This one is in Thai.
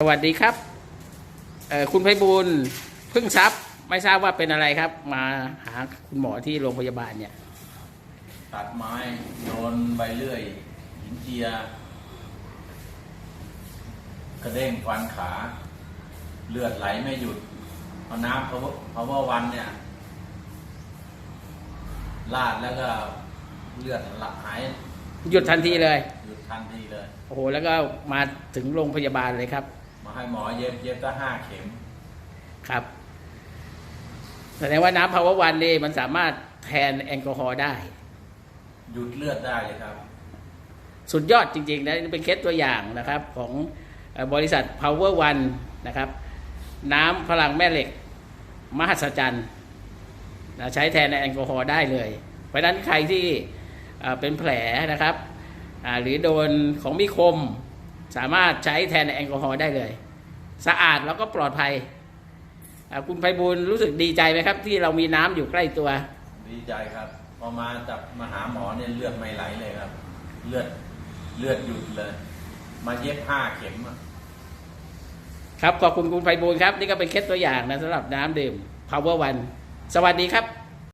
สวัสดีครับเอ่อคุณไพบูลย์พึ่งทรัพย์ไม่ทราบว่าเป็นอะไรครับ มาหาคุณหมอที่โรงพยาบาลเนี่ย ตัดไม้โดนใบเลื่อยหินเจีย กระเด้งฟันขา เลือดไหลไม่หยุดเอาน้ำ power power วันเนี่ยลาดแล้วก็เลือดหลับหาย หยุดทันทีเลย หยุดทันทีเลย โอ้โห แล้วก็มาถึงโรงพยาบาลเลยครับ มาให้หมอเย็บเย็บก็ห้าเข็ม ครับแสดงว่าน้ำภาวะวันนี่มันสามารถแทนแอลกอฮอล์ได้ หยุดเลือดได้เลยครับ สุดยอดจริงๆนะนี่เป็นเคสตัวอย่างนะครับ ของเอ่อบริษัท Power One นะครับ น้ำพลังแม่เหล็ก มหัศจรรย์นะใช้แทนแอลกอฮอล์ได้เลย เพราะฉะนั้นใครที่เอ่อเป็นแผลนะครับอ่าหรือโดนของมีคม สามารถใช้แทนแอลกอฮอล์ได้เลย สะอาดแล้วก็ปลอดภัยอ่าคุณไพบูลย์รู้สึกดีใจไหมครับ ที่เรามีน้ำอยู่ใกล้ตัว ดีใจครับ พอมาจากมาหาหมอเนี่ยเลือดไม่ไหลเลยครับ เลือดเลือดหยุดเลย มาเย็บห้าเข็มอะครับขอบคุณคุณไพบูลย์ครับ นี่ก็เป็นเคสตัวอย่างนะสำหรับน้ำดื่ม Power One สวัสดีครับ